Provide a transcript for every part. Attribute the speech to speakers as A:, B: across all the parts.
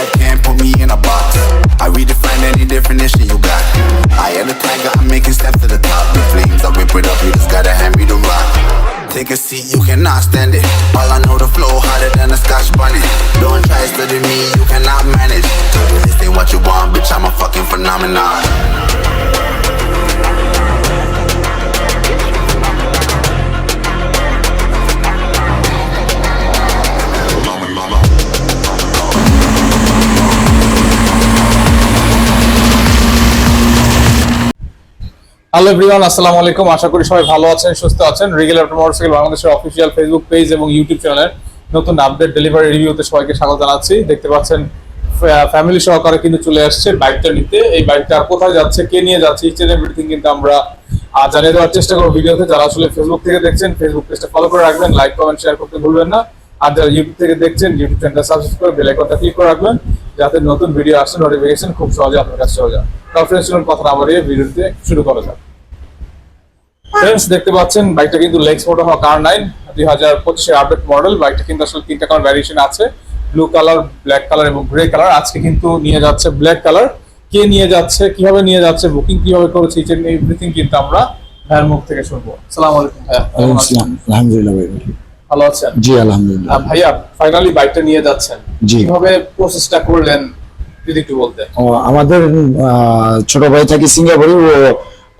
A: I can't put me in a box. I redefine any definition you got. I am the tiger, I'm making steps to the top. The flames, I whip it up, you just gotta hand me the rock. Take a seat, you cannot stand it. All I know, the flow harder than a scotch bunny. Don't try studying me, you cannot manage. This ain't what you want, bitch, I'm a fucking phenomenon.
B: Hello everyone আসসালামু আলাইকুম। আশা করি সবাই ভালো আছেন, সুস্থ আছেন। Regular motorcycle বাংলাদেশের অফিসিয়াল ফেসবুক পেজ এবং ইউটিউব চ্যানেলের নতুন আপডেট ডেলিভারি রিভিউতে সবাইকে স্বাগত জানাচ্ছি। দেখতে পাচ্ছেন ফ্যামিলি সহকারে কিন্তু চলে আসছে বাইকটা নিতে। এই বাইকটা কোথায় যাচ্ছে, কে নিয়ে যাচ্ছে ইচ এন্ড কিন্তু আমরা জানিয়ে দেওয়ার চেষ্টা করব ভিডিওতে। যারা আসলে ফেসবুক থেকে দেখছেন ফেসবুক পেজটা ফলো করে রাখবেন। লাইক কমেন্ট শেয়ার করতে ভুলবেন না। আর যারা ইউটিউব থেকে দেখছেন ইউটিউব চ্যানেলটা সাবস্ক্রাইব করে বেল আইকনটা ক্লিক করে রাখবেন। যাতে নতুন ভিডিও আসে নোটিফিকেশন খুব সহজে আপনার কাছে চলে যায়। তাও ফ্রেন্ডস কথা না বাড়িয়ে ভিডিওতে শুরু করা যাক। ফ্রেন্ডস দেখতে পাচ্ছেন বাইকটা কিন্তু লেক্স মোটো হওয়া কার নাইন দুই হাজার পঁচিশের আপডেট মডেল বাইকটা কিন্তু আসলে তিনটা কালার ভ্যারিয়েশন আছে। ব্লু কালার ব্ল্যাক কালার এবং গ্রে কালার আজকে কিন্তু নিয়ে যাচ্ছে ব্ল্যাক কালার কে নিয়ে যাচ্ছে কীভাবে নিয়ে যাচ্ছে বুকিং কীভাবে করেছে ইচ এভরিথিং কিন্তু আমরা ভাইয়ের মুখ থেকে শুনব। সালাম আলাইকুম ভাইয়া?
C: আলহামদুলিল্লাহ ভাই
B: ভালো আছেন?
C: জি আলহামদুলিল্লাহ।
B: ভাইয়া ফাইনালি বাইকটা নিয়ে যাচ্ছেন।
C: জি।
B: কীভাবে প্রসেসটা করলেন যদি একটু বলতে
C: আমাদের ছোট ভাই থাকি সিঙ্গাপুরে ও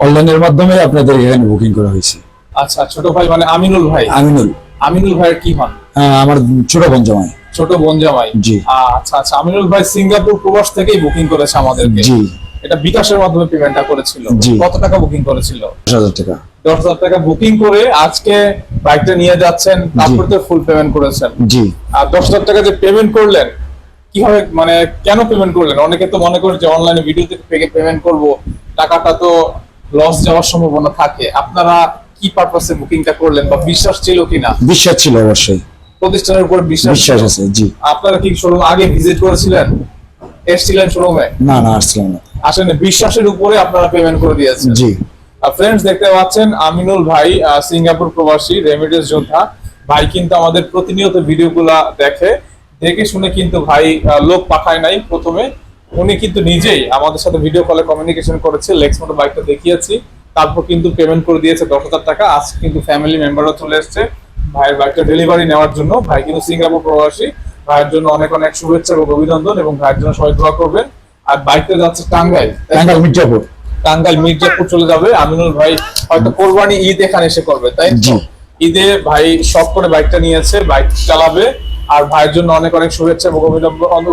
C: অনলাইনের মাধ্যমে আপনাদের এখানে বুকিং করা হয়েছে।
B: আচ্ছা ছোট ভাই মানে আমিনুল ভাই?
C: আমিনুল।
B: আমিনুল ভাইয়ের কি হন?
C: আমার ছোট বোন জামাই।
B: ছোট বোন জামাই?
C: জি।
B: আচ্ছা আচ্ছা আমিনুল ভাই সিঙ্গাপুর প্রবাস থেকেই বুকিং করেছে আমাদেরকে।
C: জি।
B: এটা বিকাশের মাধ্যমে পেমেন্টটা করেছিল। কত টাকা বুকিং করেছিল?
C: দশ হাজার টাকা।
B: দশ হাজার টাকা বুকিং করে আজকে বাইকটা নিয়ে যাচ্ছেন তারপর তো ফুল পেমেন্ট করেছেন।
C: জি।
B: আর দশ হাজার টাকা যে পেমেন্ট করলেন কীভাবে মানে কেন পেমেন্ট করলেন? অনেকে তো মনে করে যে অনলাইনে ভিডিও থেকে পেমেন্ট করব টাকাটা তো লস যাওয়ার সম্ভাবনা থাকে। আপনারা কি পারপাসে বুকিংটা করলেন বা বিশ্বাস ছিল কিনা?
C: বিশ্বাস ছিল অবশ্যই।
B: প্রতিষ্ঠানের উপর বিশ্বাস
C: বিশ্বাস আছে জি।
B: আপনারা কি শোরুম আগে ভিজিট করেছিলেন? এসছিলেন শোরুমে
C: না না আসছিলাম না।
B: আসলে বিশ্বাসের উপরে আপনারা পেমেন্ট করে দিয়েছেন।
C: জি।
B: ফ্রেন্ডস দেখতে পাচ্ছেন আমিনুল ভাই সিঙ্গাপুর প্রবাসী রেমিডেন্স যোদ্ধা। ভাই কিন্তু আমাদের প্রতিনিয়ত ভিডিওগুলা দেখে। দেখে শুনে কিন্তু ভাই লোক পাঠায় নাই প্রথমে। উনি কিন্তু নিজেই আমাদের সাথে ভিডিও কলে কমিউনিকেশন করেছে লেক্স মোটর বাইকটা দেখিয়েছি তারপর কিন্তু পেমেন্ট করে দিয়েছে দশ হাজার টাকা। আজ কিন্তু ফ্যামিলি মেম্বাররা চলে এসছে। ভাইয়ের বাইকটা ডেলিভারি নেওয়ার জন্য। ভাই কিন্তু সিঙ্গাপুর প্রবাসী। ভাইয়ের জন্য অনেক অনেক শুভেচ্ছা এবং অভিনন্দন এবং ভাইয়ের জন্য সবাই দোয়া করবেন। আর বাইকটা যাচ্ছে টাঙ্গাইল।
C: টাঙ্গাইল মির্জাপুর।
B: টাঙ্গাইল মির্জাপুর চলে যাবে। আমিনুল ভাই হয়তো কোরবানি ঈদ এখানে এসে করবে তাই? ঈদে ভাই শখ করে বাইকটা নিয়েছে বাইক চালাবে। আর ভাইয়ের জন্য অনেক অনেক শুভেচ্ছা এবং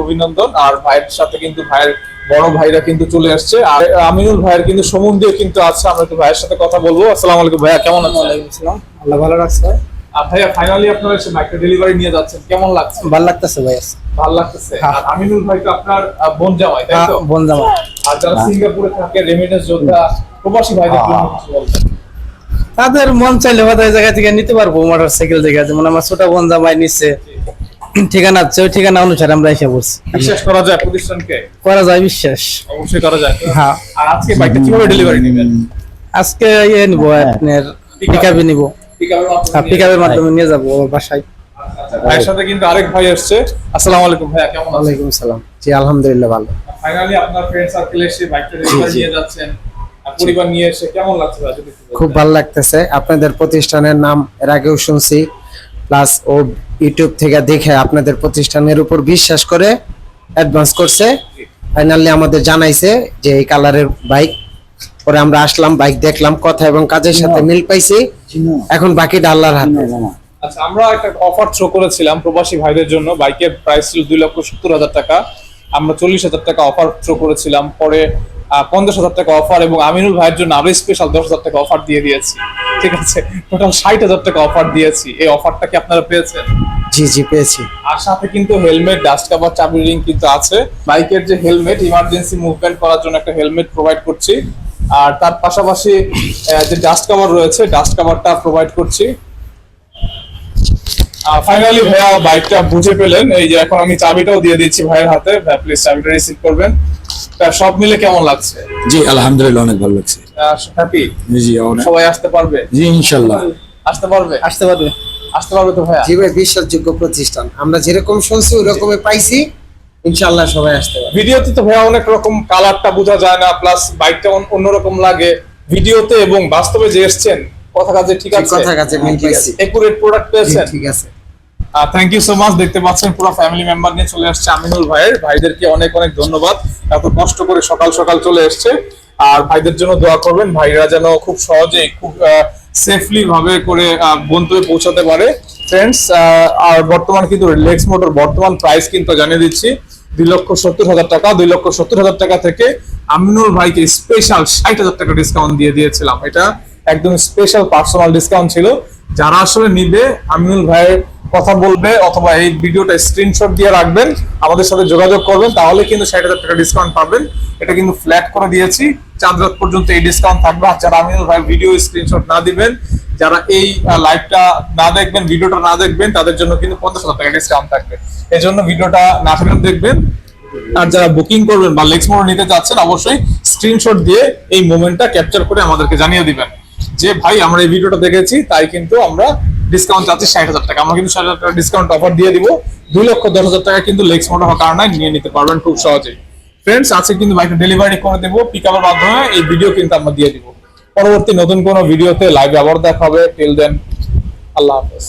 B: অভিনন্দন। আর ভাইয়ের সাথে কিন্তু ভাইয়ের বড় ভাইরা কিন্তু চলে আসছে। আর আমিনুল ভাইয়ের কিন্তু সমুদ্রে কিন্তু আছে আমরা একটু ভাইয়ের সাথে কথা বলব। আসসালামু আলাইকুম ভাইয়া কেমন আছেন?
D: আল্লাহ ভালো রাখছে।
B: আর ভাইয়া ফাইনালি আপনারা এসে বাইকটা ডেলিভারি নিয়ে যাচ্ছেন। কেমন লাগছে?
D: ভালো লাগতেছে
B: ভালো লাগতেছে। আর আমিনুল ভাই তো আপনার বোন জামাই তাই তো?
D: বোন জামা
B: আর যারা সিঙ্গাপুরে থাকে রেমিটেন্স যোদ্ধা প্রবাসী ভাইদের জন্য কিছু বলবেন?
D: তাদের মন চাইলে হয়তো জায়গা থেকে নিতে পারব মোটর সাইকেল থেকে। যেমন আমার ছোট বোন জামাই নিচ্ছে। ঠিকানা আছে ওই ঠিকানা অনুসারে আমরা এসে বলছি
B: বিশ্বাস করা যায় প্রতিষ্ঠানকে?
D: করা যায় বিশ্বাস।
B: অবশ্যই করা যায়।
D: হ্যাঁ।
B: আর আজকে বাইকটা কীভাবে ডেলিভারি নেবেন?
D: আজকে ইয়ে নিবো আপনার পিকআপে নিবো। হ্যাঁ পিকআপের মাধ্যমে নিয়ে যাব বাসায়।
B: ভাইয়ের সাথে কিন্তু আরেক ভাই আসছে আসসালামু আলাইকুম ভাইয়া কেমন আছেন?
D: ওয়ালাইকুম সালাম জি আলহামদুলিল্লাহ ভালো।
B: ফাইনালি আপনার ফ্রেন্ড সার্কেল এসে বাইকটা ডেলিভারি নিয়ে যাচ্ছেন। পরিবার নিয়ে এসে কেমন লাগছে?
E: খুব ভালো লাগতেছে। আপনাদের প্রতিষ্ঠানের নাম এর আগেও শুনছি। প্লাস ও ইউটিউব থেকে দেখে আপনাদের প্রতিষ্ঠানের উপর বিশ্বাস করে অ্যাডভান্স করছে। ফাইনালি আমাদের জানাইছে যে এই কালারের বাইক পরে আমরা আসলাম বাইক দেখলাম কথা এবং কাজের সাথে মিল পাইছি। এখন বাকিটা আল্লাহর হাতে।
B: আচ্ছা আমরা একটা অফার থ্রো করেছিলাম প্রবাসী ভাইদের জন্য। বাইকের প্রাইস ছিল দুই লক্ষ সত্তর হাজার টাকা। আমরা চল্লিশ হাজার টাকা অফার থ্রো করেছিলাম। পরে পঞ্চাশ হাজার টাকা অফার এবং আমিনুল ভাইয়ের জন্য আরও স্পেশাল দশ হাজার টাকা অফার দিয়ে দিয়েছি। ঠিক আছে টোটাল ষাট হাজার টাকা অফার দিয়েছি। এই অফারটা কি আপনারা পেয়েছেন?
E: জি জি পেয়েছি।
B: আর সাথে কিন্তু হেলমেট ডাস্ট কভার চাবি রিং কিন্তু আছে। বাইকের যে হেলমেট ইমার্জেন্সি মুভমেন্ট করার জন্য একটা হেলমেট প্রোভাইড করছি। আর তার পাশাপাশি যে ডাস্ট কাভার রয়েছে ডাস্ট কভারটা প্রোভাইড করছি। ফাইনালি ভাইয়া বাইকটা বুঝে পেলেন। এই যে এখন আমি চাবিটাও দিয়ে দিচ্ছি ভাইয়ের হাতে। ভাই প্লিজ চাবিটা রিসিভ করবেন। তা সব মিলে কেমন লাগছে?
C: জি আলহামদুলিল্লাহ অনেক ভালো লাগছে।
B: হ্যাপি
C: জি অনেক।
B: সবাই আসতে পারবে?
C: জি ইনশাল্লাহ।
B: আসতে পারবে?
D: আসতে পারবে।
B: আসতে পারবে তো ভাইয়া?
E: জি ভাই বিশ্বাসযোগ্য প্রতিষ্ঠান। আমরা যেরকম শুনছি ওই রকমই পাইছি। ইনশাআল্লাহ সবাই আসতে পারে
B: ভিডিওতে তো ভাইয়া অনেক রকম কালারটা বোঝা যায় না প্লাস বাইকটা অন্যরকম লাগে। ভিডিওতে এবং বাস্তবে যে এসছেন কথা কাজে ঠিক আছে?
E: কথা কাছে মিল পাইছি।
B: একুরেট প্রোডাক্ট পেয়েছেন?
E: ঠিক আছে।
B: থ্যাংক ইউ সো মাচ দেখতে পাচ্ছেন পুরো ফ্যামিলি মেম্বার নিয়ে চলে আসছে আমিনুল ভাইয়ের। ভাইদেরকে অনেক অনেক ধন্যবাদ। এত কষ্ট করে সকাল সকাল চলে এসছে। আর ভাইদের জন্য দোয়া করবেন। ভাইরা যেন খুব সহজেই খুব সেফলি ভাবে করে গন্তব্যে পৌঁছাতে পারে। ফ্রেন্ডস আর বর্তমান কিন্তু লেক্স মোটর বর্তমান প্রাইস কিন্তু জানিয়ে দিচ্ছি। দুই লক্ষ সত্তর হাজার টাকা। দুই লক্ষ সত্তর হাজার টাকা থেকে আমিনুল ভাইকে স্পেশাল ষাট হাজার টাকা ডিসকাউন্ট দিয়ে দিয়েছিলাম। এটা একদম স্পেশাল পার্সোনাল ডিসকাউন্ট ছিল। যারা আসলে নিবে, আমিনুল ভাইয়ের কথা বলবে অথবা এই ভিডিওটা স্ক্রিনশট দিয়ে রাখবেন, আমাদের সাথে যোগাযোগ করবেন, তাহলে কিন্তু ষাট হাজার টাকা ডিসকাউন্ট পাবেন। এটা কিন্তু ফ্ল্যাট করে দিয়েছি। চাঁদ রাত পর্যন্ত এই ডিসকাউন্ট থাকবে। আর যারা আমিনুল ভাই ভিডিও স্ক্রিনশট না দিবেন, যারা এই লাইভটা না দেখবেন, ভিডিওটা না দেখবেন, তাদের জন্য কিন্তু পঞ্চাশ হাজার টাকা ডিসকাউন্ট থাকবে। এই জন্য ভিডিওটা না ফেরত দেখবেন। আর যারা বুকিং করবেন বা লেক্স মোড় নিতে চাচ্ছেন অবশ্যই স্ক্রিনশট দিয়ে এই মোমেন্টটা ক্যাপচার করে আমাদেরকে জানিয়ে দিবেন। যে, ভাই, আমরা এই ভিডিওটা দেখেছি, তাই কিন্তু আমরা ডিসকাউন্ট আছে ষাট হাজার টাকা। আমরা কিন্তু ষাট হাজার টাকা ডিসকাউন্ট অফার দিয়ে দিব। দুই লক্ষ দশ হাজার টাকা কিন্তু লেক্স মোটর হওয়ার কারণে নিয়ে নিতে পারবেন খুব সহজেই। ফ্রেন্ডস আজকে কিন্তু বাইকটা ডেলিভারি করে দেবো। পিক আপের মাধ্যমে এই ভিডিও কিন্তু আমরা দিয়ে দিব। পরবর্তী নতুন কোনো ভিডিওতে লাইভে আবার দেখা হবে। টিল দেন আল্লাহ হাফেজ।